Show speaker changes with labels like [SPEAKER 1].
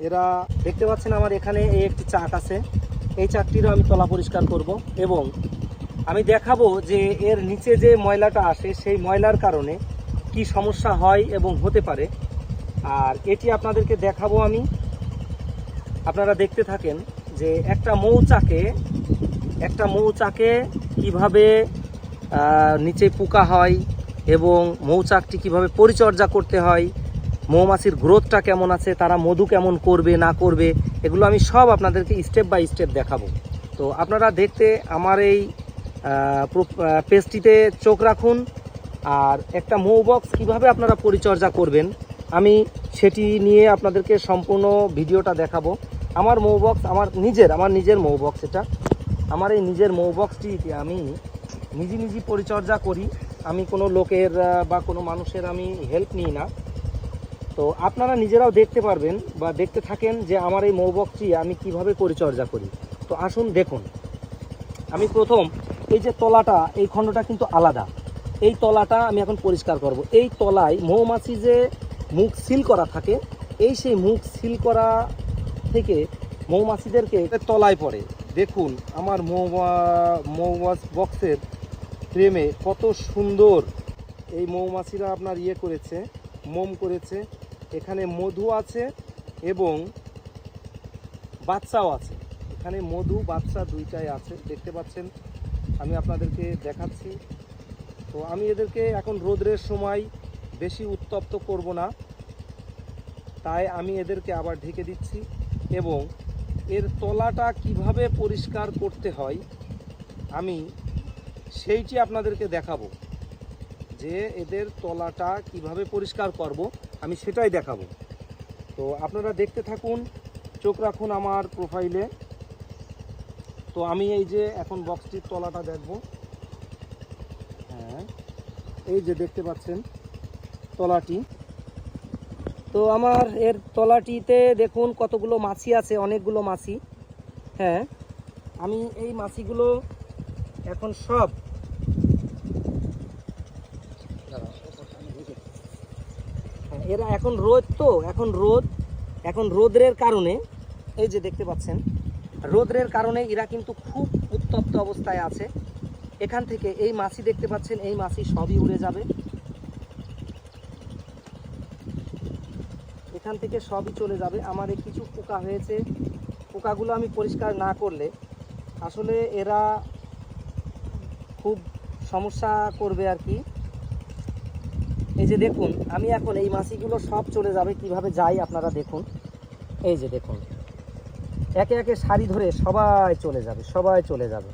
[SPEAKER 1] এরা দেখতে পাচ্ছেন আমার এখানে এই একটি চাক আছে। এই চাকটিরও আমি তলা পরিষ্কার করব এবং আমি দেখাবো যে এর নিচে যে ময়লাটা আসে, সেই ময়লার কারণে কি সমস্যা হয় এবং হতে পারে। আর এটি আপনাদেরকে দেখাবো আমি। আপনারা দেখতে থাকেন যে একটা মৌচাকে একটা মৌচাকে কীভাবে নিচে পোকা হয় এবং মৌচাকটি কীভাবে পরিচর্যা করতে হয় মৌমাছির গ্রোথটা কেমন আছে, তারা মধু কেমন করবে, না করবে, এগুলো আমি সব আপনাদেরকে স্টেপ বাই স্টেপ দেখাবো। তো আপনারা দেখতে আমার এই পেজটিতে চোখ রাখুন, আর একটা মৌ বক্স কীভাবে আপনারা পরিচর্যা করবেন, আমি সেটি নিয়ে আপনাদেরকে সম্পূর্ণ ভিডিওটা দেখাবো। আমার মৌ বক্স আমার নিজের আমার নিজের মৌ বক্স এটা। আমার এই নিজের মৌ বক্সটিতে আমি নিজে নিজে পরিচর্যা করি। আমি কোনো লোকের বা কোনো মানুষের আমি হেল্প নিই না। তো আপনারা নিজেরাও দেখতে পারবেন বা দেখতে থাকেন যে আমার এই মৌ বক্সটি আমি কীভাবে পরিচর্যা করি। তো আসুন দেখুন। আমি প্রথম এই যে তলাটা, এই খণ্ডটা কিন্তু আলাদা। এই তলাটা আমি এখন পরিষ্কার করব। এই তলায় মৌমাছি যে মুখ সিল করা থাকে, এই সেই মুখ সিল করা থেকে মৌমাছিদেরকে তলায় পড়ে। দেখুন আমার মৌমা মৌমাছ বক্সের ফ্রেমে কত সুন্দর এই মৌমাছিরা আপনার ইয়ে করেছে। মোম করেছে, এখানে মধু আছে এবং বাচ্চাও আছে। এখানে মধু, বাচ্চা দুইটাই আছে, দেখতে পাচ্ছেন। আমি আপনাদেরকে দেখাচ্ছি। তো আমি এদেরকে এখন রোদ্রের সময় বেশি উত্তপ্ত করব না। তাই আমি এদেরকে আবার ঢেকে দিচ্ছি এবং এর তলাটা কীভাবে পরিষ্কার করতে হয়, আমি সেইটি আপনাদেরকে দেখাবো। যে এদের তলাটা কীভাবে পরিষ্কার করব, আমি সেটাই দেখাবো। তো আপনারা দেখতে থাকুন, চোখ রাখুন আমার প্রোফাইলে তো আমি এই যে এখন বক্সটির তলাটা দেখব। হ্যাঁ এই যে দেখতে পাচ্ছেন তলাটি। তো আমার এর তলাটিতে দেখুন কতগুলো মাছি আছে, অনেকগুলো মাছি। হ্যাঁ আমি এই মাছিগুলো এখন সব হ্যাঁ, এরা এখন রোদ তো, এখন রোদ, এখন রোদ্রের কারণে, এই যে দেখতে পাচ্ছেন, রোদ্রের কারণে এরা কিন্তু খুব উত্তপ্ত অবস্থায় আছে। এখান থেকে এই মাছি দেখতে পাচ্ছেন, এই মাছি সবই উড়ে যাবে। এখান থেকে সবই চলে যাবে। এই কিছু পোকা হয়েছে। পোকাগুলো আমি পরিষ্কার না করলে আসলে এরা খুব সমস্যা করবে আর কি। এই যে দেখুন, আমি এখন এই মাসিগুলো সব চলে যাবে, কীভাবে যাই আপনারা দেখুন। এই যে দেখুন, একে একে শাড়ি ধরে সবাই চলে যাবে, সবাই চলে যাবে।